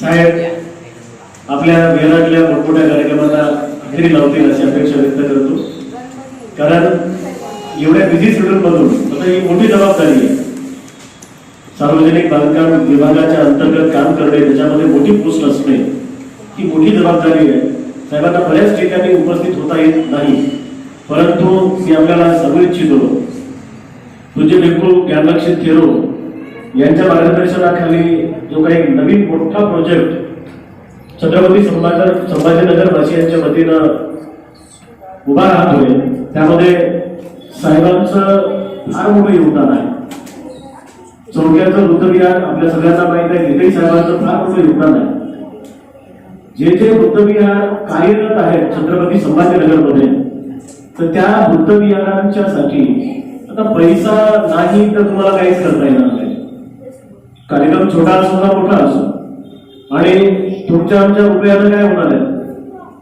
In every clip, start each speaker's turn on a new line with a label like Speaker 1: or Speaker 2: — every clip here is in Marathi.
Speaker 1: साहेब आपल्या वेळातल्या मोठमोठ्या कार्यक्रमाला हजेरी लावतील अशी अपेक्षा व्यक्त करतो. कारण एवढ्या बिझी शेड्यूल मधून आता ही मोठी जबाबदारी आहे. सार्वजनिक बांधकाम विभागाच्या अंतर्गत काम करणे त्याच्यामध्ये मोठी पोस्ट असणे ही मोठी जबाबदारी आहे. साहेबांना बऱ्याच ठिकाणी उपस्थित होता येत नाही. परंतु मी आपल्याला सांगू इच्छितो तुझे बिलकुल ज्ञानलक्षित थेरो यांच्या मार्गदर्शनाखाली जो काही नवीन मोठा प्रोजेक्ट छत्रपती संभाजी संभाजीनगर वासियांच्या वतीनं उभा राहतोय. त्यामध्ये साहेबांचं फार मोठं योगदान आहे. चौक्याचं वृद्धविहार आपल्या सगळ्यांना माहीत आहे. तिथेही साहेबांचं फार मोठं योगदान आहे. जे जे वृद्धविहार कार्यरत आहेत छत्रपती संभाजीनगरमध्ये तर त्या वृद्धविहारांच्यासाठी आता पैसा नाही तर तुम्हाला काहीच करता येणार नाही. कार्यक्रम छोटा असो का मोठा असो. आणि तुमच्या आमच्या रुपयानं काय होणार आहे?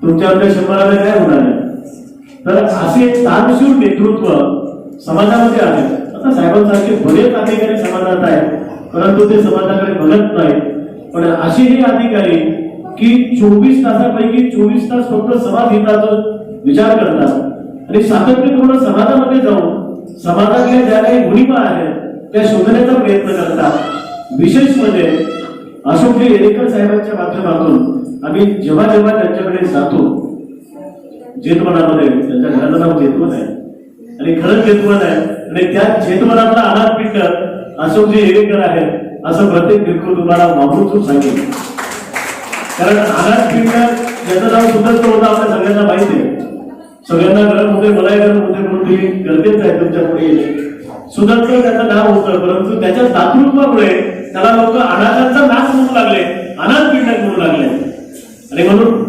Speaker 1: तुमच्या आमच्या शंभरानं काय होणार आहे? तर असे तानशूर नेतृत्व समाजामध्ये आहे. आता साहेबांसारखे बरेच अधिकारी समाजात आहेत. परंतु ते समाजाकडे बघत नाहीत. पण असेही अधिकारी की चोवीस तासापैकी चोवीस तास फक्त समाज हिताचा विचार करतात आणि सातत्यपूर्ण समाजामध्ये जाऊन समाजातल्या ज्या काही भूमिका आहेत त्या शोधण्याचा प्रयत्न करतात. विशेष म्हणजे अशोकजी येडेकर साहेबांच्या माध्यमातून आम्ही जेव्हा जेव्हा त्यांच्याकडे जातो जेतवनामध्ये त्यांच्या घराचं नाव जेतवन आहे. आणि खरंच जेतवन आहे. आणि त्या जेतवनातला अनाथ पिंड अशोकजी येडेकर आहे असं प्रत्येक बिलकुल तुम्हाला वापरून सांगेल कारण अनाथ पिंड याचं नाव सुद्धा तो होता आपल्या सगळ्यांना माहिती आहे. सगळ्यांना गरम होते मलाही गरम होते म्हणून ती गरजेचं आहे तुमच्यापुढे येणे त्याचं नाव होतं. परंतु त्याच्या दातृत्वामुळे त्याला लोक अनाथांचा नाश म्हणू लागले अनाथ पिंड म्हणू लागले. आणि म्हणून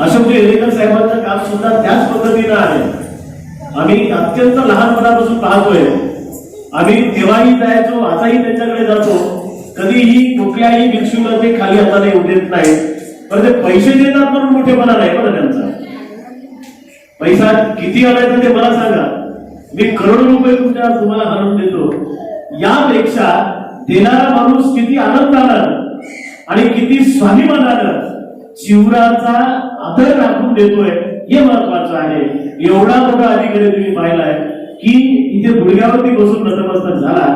Speaker 1: अशोक हेरेकर साहेबांचं काम सुद्धा त्याच पद्धतीनं आहे. आम्ही अत्यंत लहानपणापासून पाहतोय. आम्ही तेव्हाही जायचो आताही त्यांच्याकडे जातो. कधीही कुठल्याही भिक्षूला ते खाली हाताने येऊ देत नाही पण ते पैसे देतात म्हणून मोठेपणा नाही बरं त्यांचा. पैसा किती आलाय तर ते मला सांगा. मी करोडो रुपये तुमच्या तुम्हाला हरवून देतो? यापेक्षा देणारा माणूस किती आनंदानं आणि किती स्वाभिमानानं शिवराचा आदर राखून देतोय हे महत्वाचं आहे. एवढा मोठा अधिकारी तुम्ही पाहिलाय की इथे गुडघ्यावरती बसून नतमस्तक झाला.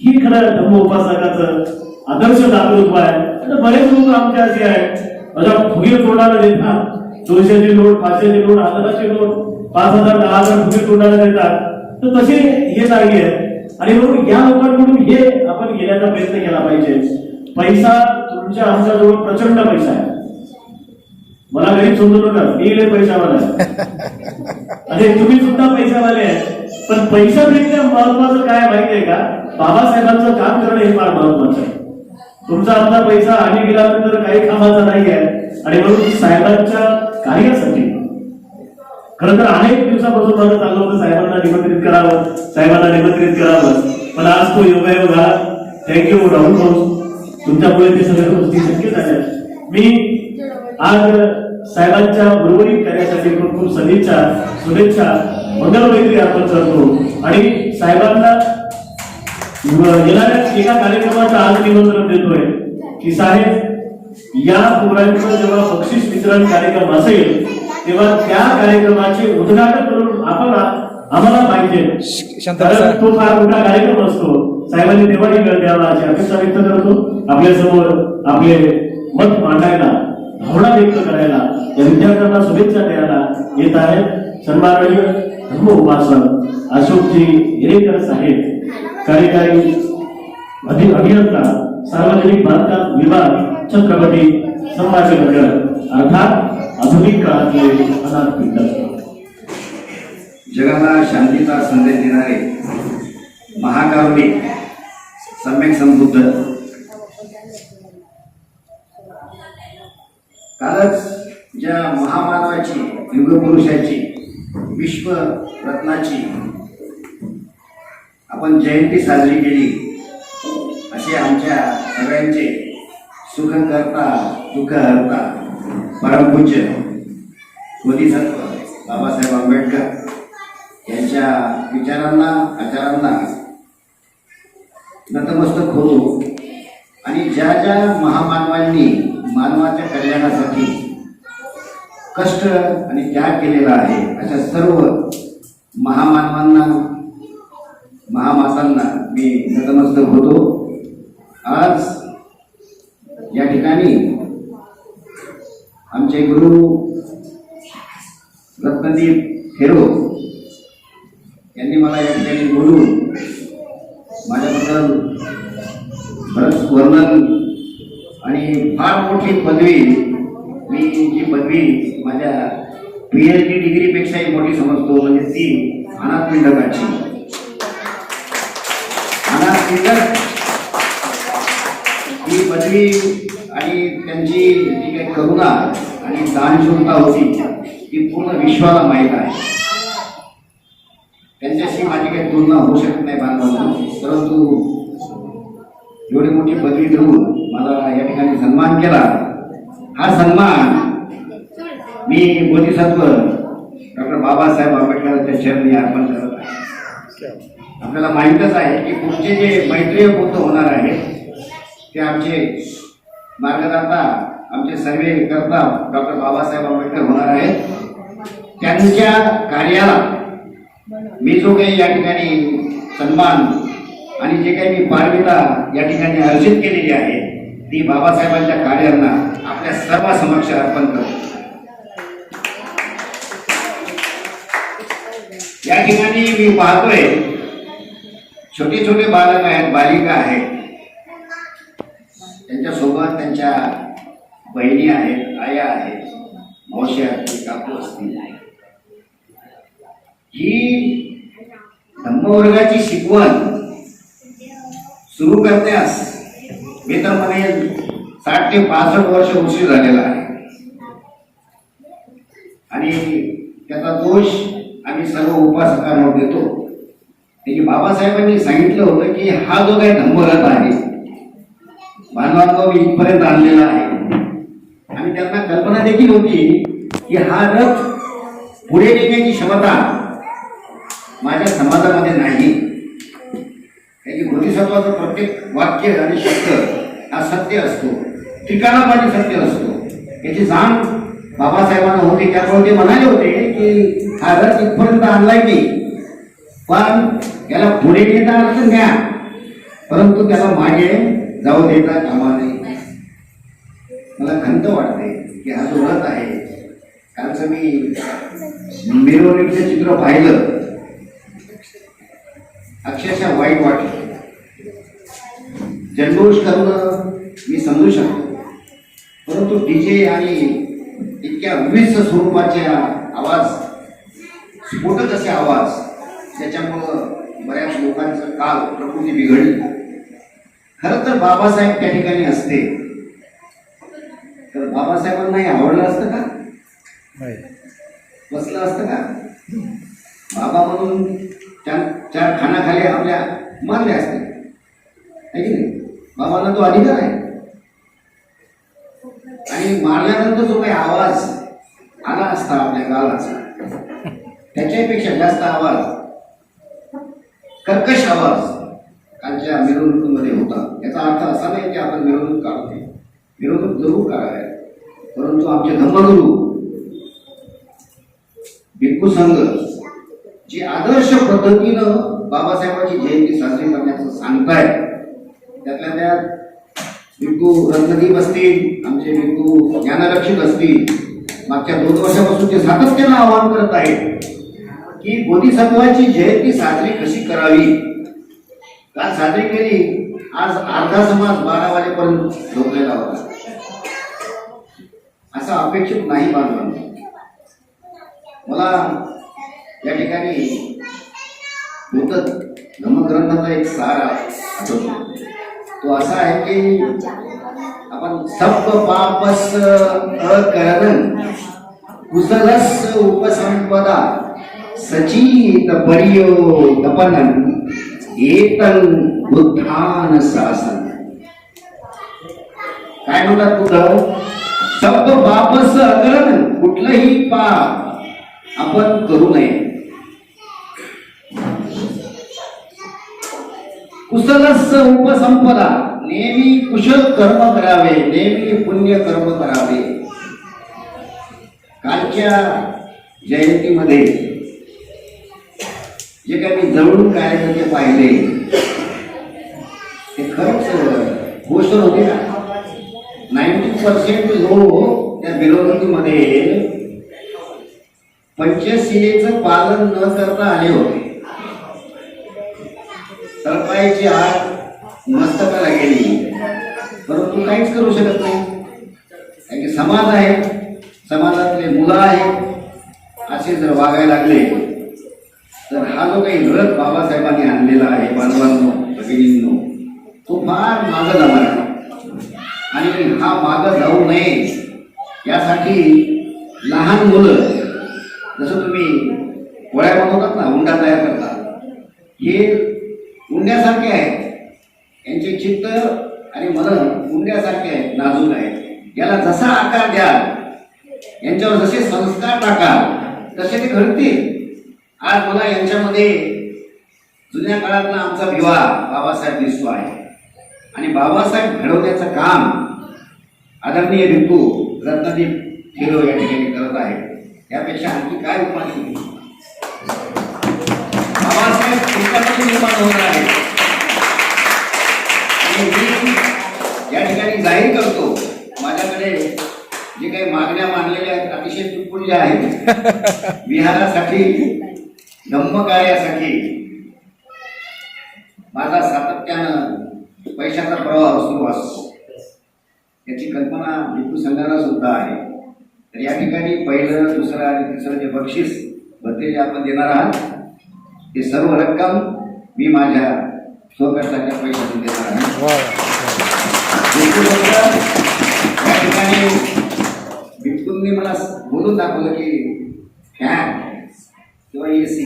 Speaker 1: ही खरं धम्म उपासकाचं आदर्श दाखल आहे. बरेच लोक आमच्या असे आहेत. माझ्या फुगे तोंडाला देतात. दोनशेची नोट पाचशेची नोट हजाराची नोट पाच हजार दहा हजार फुगे तोंडाला देतात. तर तसे हे नाहीये आणि म्हणून या लोकांकडून हे आपण घेण्याचा प्रयत्न केला पाहिजे. पैसा तुमच्या आमच्याजवळ प्रचंड पैसा आहे. मला घरी समजू नका. मी लय पैशावाला अरे तुम्ही सुद्धा पैशावाले आहे पण पैशापेक्षा महत्वाचं काय माहितीये का? बाबासाहेबांचं काम करणं हे फार महत्वाचं आहे. तुमचा आपला पैसा आणि गेल्यानंतर काही कामाचा नाही आहे. आणि म्हणून साहेबांच्या कार्यासाठी खरं तर अनेक दिवसापासून माझं चाललं होतं साहेबांना निमंत्रित करावं साहेबांना निमंत्रित करावं. पण आज तो योगायोग झाला थँक्यू राहुल भाऊ. तुमच्यामुळे ते सगळ्या गोष्टी शक्य झाल्या. मी आज साहेबांच्या बरोबरीत कार्यासाठी खूप खूप सदिच्छा शुभेच्छा. मंगलमैत्री अर्पण करतो. आणि साहेबांना येणाऱ्या एका कार्यक्रमाचं आज निमंत्रण देतोय की साहेब या पोरांचं जेव्हा बक्षीस वितरण कार्यक्रम असेल तेव्हा त्या कार्यक्रमाचे उद्घाटन करून आपण आम्हाला पाहिजे कारण. तो फार मोठा कार्यक्रम असतो. साहेबांनी तेव्हाही वेळ द्यावा अशी अपेक्षा व्यक्त करतो आपल्यासमोर आपले मत मांडायला भावना व्यक्त करायला या विद्यार्थ्यांना शुभेच्छा द्यायला येत आहेत. सन्माननीय धर्म उपासक अशोकजी हिरेकर साहेब कार्यकारी अभियंता सार्वजनिक बांधकाम विभाग छत्रपती संभाजीनगर. अर्थात आधुनिक काळातले अनाथ पिंड
Speaker 2: जगाला शांतीचा संदेश देणारे महाकारुणिक सम्यक संबुद्ध. कालच ज्या महामानवाची युगपुरुषाची विश्वरत्नाची आपण जयंती साजरी केली असे आमच्या सगळ्यांचे सुख करता दुःख हरता परमपूज्य बोधिसत्व बाबासाहेब आंबेडकर यांच्या विचारांना आचारांना नतमस्तक होतो. आणि ज्या ज्या महामानवांनी मानवाच्या कल्याणासाठी कष्ट आणि त्याग केलेला आहे अशा सर्व महामानवांना महामातांना मी नतमस्तक होतो आज या ठिकाणी आमचे गुरु रत्नदीप फेरो यांनी मला या ठिकाणी बोलून माझ्याबद्दल बरंच वर्णन आणि फार मोठी पदवी मी जी पदवी माझ्या पी एच डी डिग्रीपेक्षाही मोठी समजतो म्हणजे ती अनाथ पिंडकाची अनाथ पिंडक ही पदवी आणि त्यांची जी काही करुणा आणि दानशूरता होती ती पूर्ण विश्वाला माहीत आहे. त्यांच्याशी माझी काही तुलना होऊ शकत नाही बांधवांना. परंतु एवढी मोठी पदवी देऊन मला या ठिकाणी सन्मान केला. हा सन्मान मी बोधिसत्व डॉक्टर बाबासाहेब आंबेडकरांच्या चरणी अर्पण करत आहे. आपल्याला माहीतच आहे की पुढचे जे मैत्रीय बुद्ध होणार आहेत ते आमचे मार्गदाता आमचे सर्वे करता डॉक्टर बाबासाहेब आंबेडकर होणार आहेत. त्यांच्या कार्याला मी जो काही या ठिकाणी सन्मान आणि जे काही मी पारमिता या ठिकाणी अर्जित केलेली आहे ती बाबासाहेबांच्या कार्यांना आपल्या सर्वांसमक्ष अर्पण करतो. या ठिकाणी मी पाहतोय छोटे छोटे बालक आहेत बालिका आहेत. त्यांच्यासोबत त्यांच्या बहिणी आहेत आया आहेत मावशी आहेत काकू असतील. ही धम्मवर्गाची शिकवण सुरू करण्यास मी तर म्हणे साठ ते पासष्ट वर्ष उशीर झालेला आहे. आणि त्याचा दोष आम्ही सर्व उपासकांवर देतो. त्याची बाबासाहेबांनी सांगितलं होतं की हा जो काही धम्मरथ आहे मानवांना मी इथपर्यंत आणलेला आहे. आणि त्यांना कल्पना देखील होती की हा रथ पुढे नेण्याची क्षमता माझ्या समाजामध्ये नाही. त्याची की बोधिसत्वाचं प्रत्येक वाक्य आणि शब्द हा सत्य असतो. ठिकाणापाठी सत्य असतो. याची जाण बाबासाहेबांना होती. त्यामुळे ते म्हणाले होते की हा रथ इथपर्यंत आणलाय की पण याला पुढे नेता अर्थ न्या परंतु त्याला मागे जाऊ देता कामा नाही मला खंत वाटते की हा जो रथ आहे कालचं मी मिरवणुकीचं चित्र पाहिलं. अक्षरशः वाईट वाटलं. जल्लोष करणं मी समजू शकतो. परंतु डीजे आणि इतक्या विविध स्वरूपाचे आवाज स्फोटक असे आवाज त्याच्यामुळं बऱ्याच लोकांचं काल प्रकृती बिघडली. खरं तर बाबासाहेब त्या ठिकाणी असते. तर बाबासाहेबांनाही आवडलं असतं का? बसलं असतं का? बाबा म्हणून चार चार खानाखाली आपल्या मानले असते. है की नाही? बाबांना तो अधिकार आहे. आणि मारल्यानंतर जो काही आवाज आला असता आपल्या गावाचा त्याच्यापेक्षा जास्त आवाज कर्कश आवाज कालच्या मिरवणुकीमध्ये होता. याचा अर्थ असा नाही की आपण मिरवणूक काढतोय विरोधक जरूर काय परंतु आमचे धर्मगुरू भिक्खू संघ जे आदर्श पद्धतीनं बाबासाहेबांची जयंती साजरी करण्याचं सांगताय त्यातल्या त्यात भिक्खू रत्नदीप असतील आमचे भिक्खू ज्ञानरक्षित असतील मागच्या दोन वर्षापासून ते सातत्यानं आवाहन करत आहेत की बोधिसत्वाची जयंती साजरी कशी करावी? काल साजरी केली आज अर्धा समाज बारा वाजेपर्यंत झोपलेला होता. असं अपेक्षित नाही बांधवांना. मला या ठिकाणी भूत धम्मग्रंथाचा एक सारा आठवतो. तो असा आहे की आपण सब पापस अकरण कुसलस उपसंपदा सचित परियो तपनन एतन बुद्धान शासन काय म्हणतात तुझं शब्द बापस अकरण कुठलंही पाप आपण करू नये. कुशलस उपसंपदा नेहमी कुशल कर्म करावे नेहमी पुण्य कर्म करावे. कालच्या जयंतीमध्ये जे काही मी जवळून कार्यकर्ते पाहिले ते खरंच गोष्ट होती ना. नाईन्टी पर्सेंट हो त्या मिरवणुकीमध्ये पंचशिलेचं पालन न करता आले होते. तळपायची आग मस्तकाला गेली. परंतु काहीच करू शकत नाही. कारण की समाज आहे. समाजातले मुलं आहेत. असे जर वागायला लागले तर हा जो काही व्रत बाबासाहेबांनी आणलेला आहे बांधवांनो भगिनींनो तो फार मागं जाणार आणि हा मागं जाऊ नये. यासाठी लहान मुलं जसं तुम्ही गोळ्या बनवतात ना हुंडा तयार करतात हे हुंड्यासारखे आहेत. यांचे चित्त आणि मन हुंड्यासारखे आहेत नाजूक आहेत. याला जसा आकार द्याल यांच्यावर जसे संस्कार टाका तसे ते घडतील. आज मला यांच्यामध्ये जुन्या काळातला आमचा विवाह बाबासाहेब दिसतो आहे आणि बाबासाहेब घडवण्याचं काम आदरणीय भिक्खू रत्नदीप हिरो या ठिकाणी करत आहे. यापेक्षा आणखी काय उपाय बाबासाहेब निर्माण होणार आहे. या ठिकाणी जाहीर करतो माझ्याकडे जे काही मागण्या मानलेल्या आहेत अतिशय तुटपुंज्या आहेत. विहारासाठी धम्मकार्यासाठी माझा सातत्यानं पैशाचा प्रवाह सुरू असतो. याची कल्पना भिक्खू संघाला सुद्धा आहे. तर या ठिकाणी पहिलं दुसरं आणि तिसरं जे बक्षीस भत्ते जे आपण देणार आहात ते सर्व रक्कम मी माझ्या स्वकष्टाच्या पैशातून देणार आहे. या ठिकाणी भिक्खूंनी मला बोलून दाखवलं की फॅन किंवा ए सी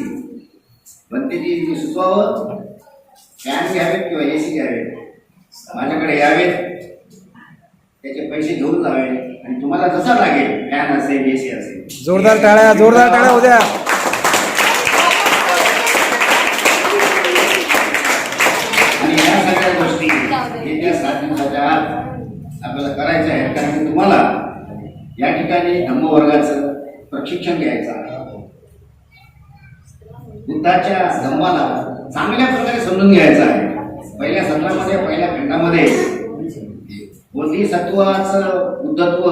Speaker 2: भत्तेजी मी सुचवावं फॅन घ्यावेत किंवा ए सी घ्यावेत? माझ्याकडे यावेत. त्याचे पैसे घेऊन जावे आणि तुम्हाला जसा लागेल फॅन असेल ए सी असेल.
Speaker 3: जोरदार टाळ्या जोरदार टाळ्या उद्या.
Speaker 2: आणि या सगळ्या गोष्टी येत्या सात दिवसाच्या आत आपल्याला करायच्या आहेत. कारण की तुम्हाला या ठिकाणी धम्मवर्गाचं प्रशिक्षण घ्यायचं आहे. बुद्धाच्या धम्माला चांगल्या प्रकारे समजून घ्यायचं आहे. पहिल्या सत्रामध्ये पहिल्या खंडामध्ये बोधिसत्वाचं बुद्धत्व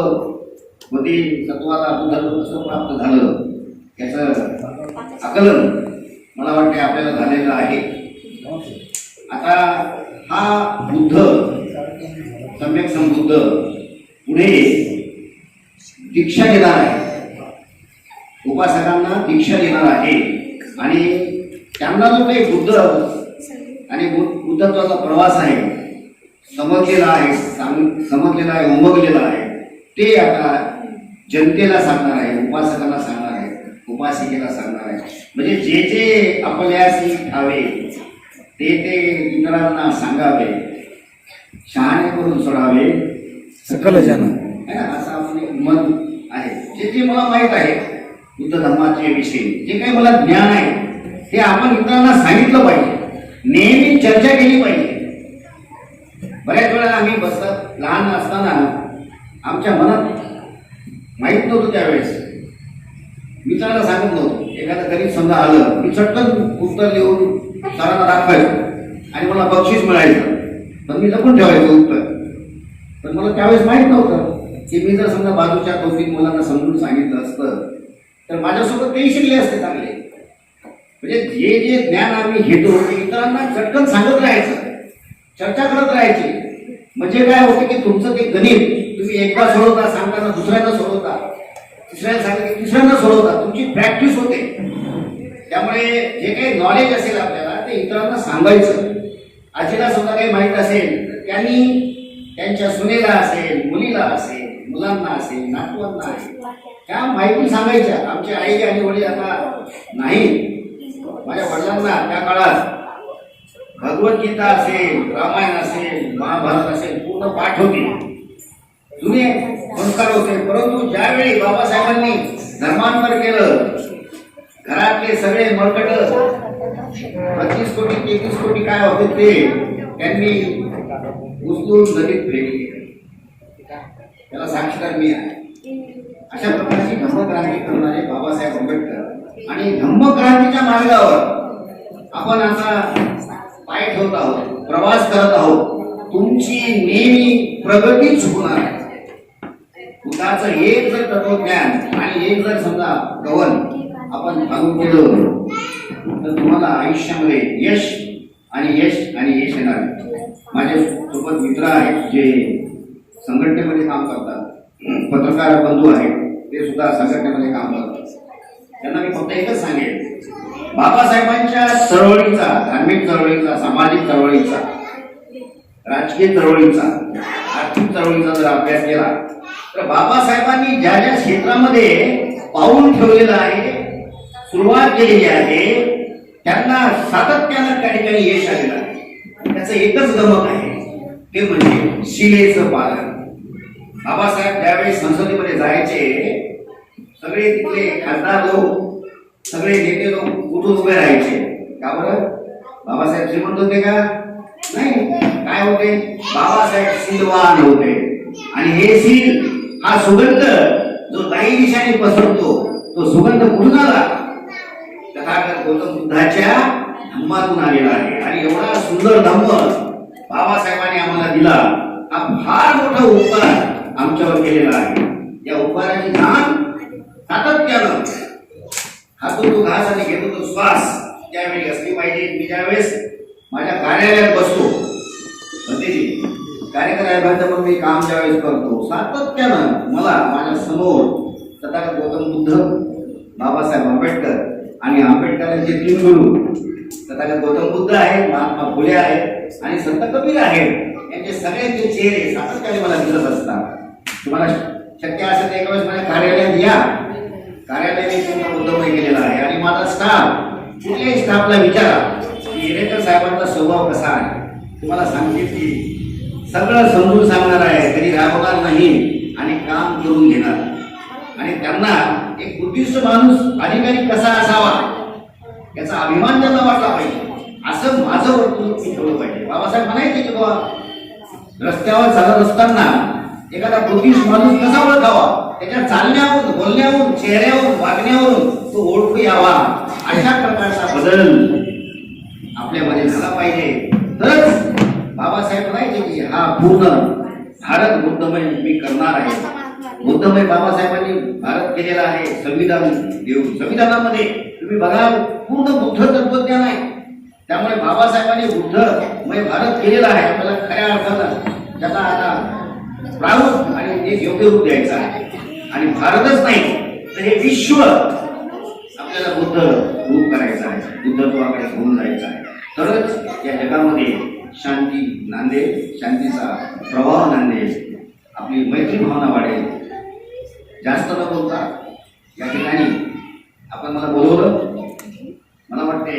Speaker 2: बोधिसत्वाला बुद्धत्व कसं प्राप्त झालं याचं आकलन मला वाटते आपल्याला झालेलं आहे. आता हा बुद्ध सम्यक संबुद्ध पुढे दीक्षा देणार आहे. उपासकांना दीक्षा देणार आहे. आणि त्यांना जो काही बुद्ध आणि बुद्धत्वाचा प्रवास आहे समजलेला आहे सांग समजलेला आहे उमगलेला आहे. ते आता जनतेला सांगणार आहे उपासकांना सांगणार आहे उपासिकेला सांगणार आहे. म्हणजे जे जे आपल्याशी ठावे ते ते इतरांना सांगावे शहाणे करून सोडावे.
Speaker 3: सकल जन.
Speaker 2: असं आपलं मन आहे. जे जे मला माहीत आहे बुद्ध धर्माचे विषयी जे काही मला ज्ञान आहे ते आपण इतरांना सांगितलं पाहिजे. नेहमी चर्चा केली पाहिजे. बऱ्याच वेळा आम्ही बसतात लहान असताना आमच्या मनात माहीत नव्हतं त्यावेळेस. मित्राला सांगत नव्हतो. एखादं गरीब समजा आलं मी चटकन उत्तर लिहून सरांना दाखवायचो आणि मला बक्षीस मिळायचं. पण मी लपून ठेवायचं उत्तर. पण मला त्यावेळेस माहीत नव्हतं की मी जर समजा बाजूच्या दोन तीन मुलांना समजून सांगितलं असतं तर माझ्यासोबत तेही शिकले असते चांगले. म्हणजे जे जे ज्ञान आम्ही घेतो ते इतरांना चटकन सांगत राहायचं. चर्चा करत राहायची. म्हणजे काय होतं की तुमचं ते गणित तुम्ही एकदा सोडवता सांगताना दुसऱ्यांदा सोडवता. तिसऱ्यांदा सांगता तिसऱ्यांदा सोडवता. तुमची प्रॅक्टिस होते. त्यामुळे जे काही नॉलेज असेल आपल्याला ते इतरांना सांगायचं. आजीला सुद्धा काही माहीत असेल तर त्यांनी त्यांच्या सुनेला असेल मुलीला असेल मुलांना असेल नातवांना असेल त्या माहिती सांगायच्या. आमची आई आणि वडील आता नाही माझ्या वडिलांना त्या काळात भगवद्गीता असेल रामायण असेल महाभारत असेल पूर्ण पाठ होती. जुने संस्कार होते परंतु ज्यावेळी बाबासाहेबांनी धर्मांतर केलं घरातले सगळे मरकट पच्चीस कोटी तेवीस कोटी काय होते ते त्यांनी उचलून नदीत फेडली त्याला साक्षीदार मी आहे. अशा प्रकारची धम्मक्रांती करणारे बाबासाहेब आंबेडकर आणि धम्मक्रांतीच्या मार्गावर आपण आता पाय ठेवत आहोत प्रवास करत आहोत. तुमची नेहमी प्रगतीच होणार आहे. बुद्धाचं एक जर तत्वज्ञान आणि एक जर समजा कवन आपण सांगून केलं तर तुम्हाला आयुष्यामध्ये यश आणि यश आणि यश येणार माझे सोबत मित्र आहेत जे संघटनेमध्ये काम करतात. पत्रकार बंधू आहेत ते सुद्धा संघटनेमध्ये काम करतात. त्यांना मी फक्त एकच सांगेन बाबासाहेबांच्या चळवळीचा धार्मिक चळवळीचा सामाजिक चळवळीचा राजकीय चळवळीचा आर्थिक चळवळीचा जर अभ्यास केला तर बाबासाहेबांनी ज्या ज्या क्षेत्रामध्ये पाऊल ठेवलेलं आहे सुरुवात केलेली आहे त्यांना सातत्यानं त्या ठिकाणी यश आलेलं आहे. त्याचं एकच गमक आहे ते म्हणजे शिलेचं पालन. बाबासाहेब ज्यावेळी संसदेमध्ये जायचे सगळे तिथले खासदार लोक सगळे नेते लोक उठून उभे राहायचे. का बरं? बाबासाहेब श्रीमंत होते का? नाही. काय होते? बाबासाहेब सिलवान होते. आणि हे सील हा सुगंध जो काही दिशाने पसरतो तो सुगंध कुठून आला. तथागत गौतम बुद्धाच्या धम्मातून आलेला आहे. आणि एवढा सुंदर धम्म बाबासाहेबांनी आम्हाला दिला. हा फार मोठा उपकार आमच्यावर केलेला आहे. या उपकाराची जाण सातत्यानं हातून तो घास आणि घेतो तो श्वास. त्यावेळी असली पाहिजे मी ज्यावेळेस माझ्या कार्यालयात बसतो भंतेजी कार्यक्रमात पण मी काम ज्यावेळेस करतो सातत्यानं मला माझ्यासमोर तथागत गौतम बुद्ध बाबासाहेब आंबेडकर आणि आंबेडकरांचे तीन गुरु तथागत गौतम बुद्ध आहेत महात्मा फुले आहेत आणि संत कबीर आहेत यांचे सगळ्यांचे चेहरे सातत्याने मला दिसत असतात. तुम्हाला शक्य असेल एका वेळेस माझ्या कार्यालयात या. कार्यालयाने पूर्ण केलेला आहे. आणि माझा स्टाफ कुठल्याही स्टाफला विचारा. की इरेकर साहेबांचा स्वभाव कसा आहे तुम्हाला सांगते की सगळं समजून सांगणार आहे कधी राबवणार नाही आणि काम करून घेणार. आणि त्यांना एक बुद्धिस्ट माणूस अधिकारी कसा असावा याचा अभिमान त्यांना वाटला पाहिजे. असं माझं वर्तुळ मी ठेवलं पाहिजे. बाबासाहेब म्हणायचे की बाबा रस्त्यावर चालत असताना एखादा बुद्धिस्ट माणूस कसा ओळखावा? त्याच्या चालण्यावरून बोलण्यावरून चेहऱ्यावरून वागण्यावरून तो ओळखू यावा. अशा प्रकारचा बदल आपल्यामध्ये झाला पाहिजे. तरच बाबासाहेब म्हणायचे की हा पूर्ण भारत बुद्धमय मी करणार आहे. बुद्धमय बाबासाहेबांनी भारत केलेला आहे. संविधान देऊन. संविधानामध्ये तुम्ही बघा पूर्ण बुद्ध तत्वज्ञान आहे. त्यामुळे बाबासाहेबांनी बुद्धमय भारत केलेला आहे. आपल्याला खऱ्या अर्थानं त्याचा आता प्रारूप आणि एक योग्य रूप द्यायचं आहे. आणि भारतच नाही. तर हे विश्व आपल्याला बुद्ध रूप करायचं आहे. बुद्धत्वाकडे घेऊन जायचं आहे. तरच या जगामध्ये शांती नांदेल शांतीचा प्रभाव नांदेल आपली मैत्री भावना वाढेल. जास्त न बोलता या ठिकाणी आपण मला बोलवलं. मला वाटते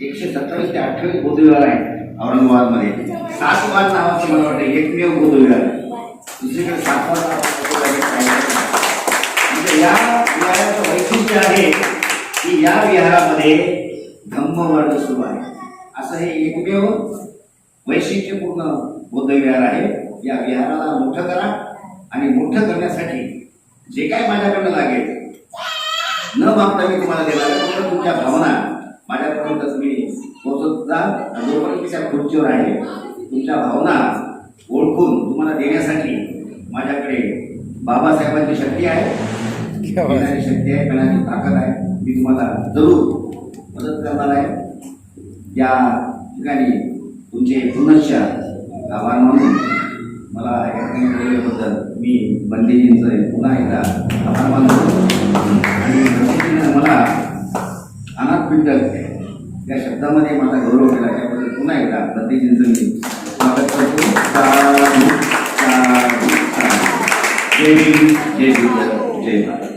Speaker 2: एकशे सत्तावीस ते अठ्ठावीस बोधविहार आहे औरंगाबादमध्ये. सासवाद नावाचं मला वाटतं एकमेव बोधविहार आहे. दुसरीकडे सासवाद या विहाराचं वैशिष्ट्य आहे की या विहारामध्ये धम्मवर्ग सुरू आहे. असं हे एकमेव वैशिष्ट्यपूर्ण बौद्ध विहार आहे. या विहाराला मोठं करा आणि मोठं करण्यासाठी जे काय माझ्याकडनं लागेल न मागता मी तुम्हाला देणार फक्त तुमच्या भावना माझ्यापर्यंत तुम्ही पोहोचत. जा जोपर्यंत त्या खुर्चीवर आहे तुमच्या भावना ओळखून तुम्हाला देण्यासाठी माझ्याकडे बाबासाहेबांची शक्ती आहे. हो. देणारी शक्ती आहे करण्याची ताकद आहे. मी तुम्हाला जरूर मदत करणार आहे. या ठिकाणी तुमचे पुनश्च आभार मानून मला या ठिकाणी बोलवल्याबद्दल मी बंदेजींचं पुन्हा एकदा आभार मानतो. आणि बंदेजींनं मला अनाथ पिंडक या शब्दामध्ये माझा गौरव केला त्याबद्दल पुन्हा एकदा बंदेजींचं मी स्वागत करतो. जय भीम जय भीम जय भारत.